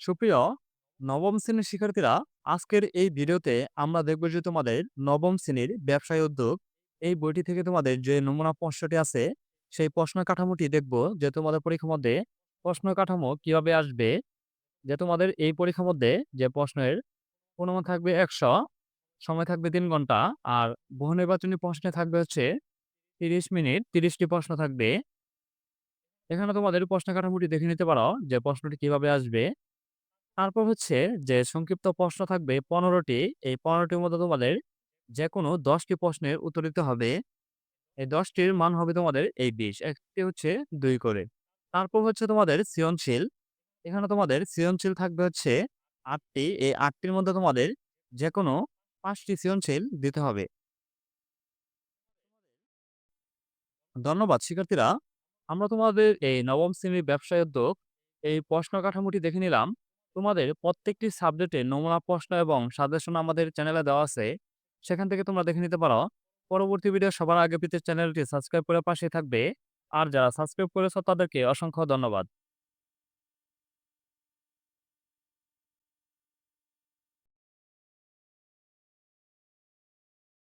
সুপ্রিয় নবম শ্রেণির শিক্ষার্থীরা, আজকের এই ভিডিওতে আমরা দেখব যে তোমাদের নবম শ্রেণির ব্যবসায় উদ্যোগ, এই বইটি থেকে তোমাদের যে নমুনা প্রশ্নটি আছে, সেই প্রশ্ন কাঠামোটি দেখব যে তোমাদের পরীক্ষার মধ্যে প্রশ্ন কাঠামো কীভাবে আসবে, যে তোমাদের এই পরীক্ষার মধ্যে যে প্রশ্নের অনুমান থাকবে একশো, সময় থাকবে তিন ঘণ্টা, আর বহু নির্বাচনী প্রশ্নে থাকবে হচ্ছে তিরিশ মিনিট, তিরিশটি প্রশ্ন থাকবে। এখানে তোমাদের প্রশ্ন কাঠামোটি দেখে নিতে পারো যে প্রশ্নটি কীভাবে আসবে। তারপর হচ্ছে যে সংক্ষিপ্ত প্রশ্ন থাকবে পনেরোটি। এই পনেরোটির মধ্যে তোমাদের যে কোনো দশটি প্রশ্নের উত্তর দিতে হবে। এই দশটির মান হবে তোমাদের এই বিশ। একটি হচ্ছে দুই করে। তারপর হচ্ছে তোমাদের সৃজনশীল। এখানে তোমাদের সৃজনশীল থাকবে হচ্ছে আটটি। এই আটটির মধ্যে তোমাদের যে কোনো পাঁচটি সৃজনশীল দিতে হবে। ধন্যবাদ, শিক্ষার্থীরা। আমরা তোমাদের এই নবম শ্রেণির ব্যবসায় উদ্যোগ এই প্রশ্ন কাঠামোটি দেখে নিলাম। তোমাদের প্রত্যেকটি সাবজেক্টে নমুনা প্রশ্ন এবং সাজেশন আমাদের চ্যানেলে দেওয়া আছে, সেখান থেকে তোমরা দেখে নিতে পারো। পরবর্তী ভিডিও সবার আগে পেতে চ্যানেলটি সাবস্ক্রাইব করে পাশে থাকবে। আর যারা সাবস্ক্রাইব করেছ তাদেরকে অসংখ্য ধন্যবাদ।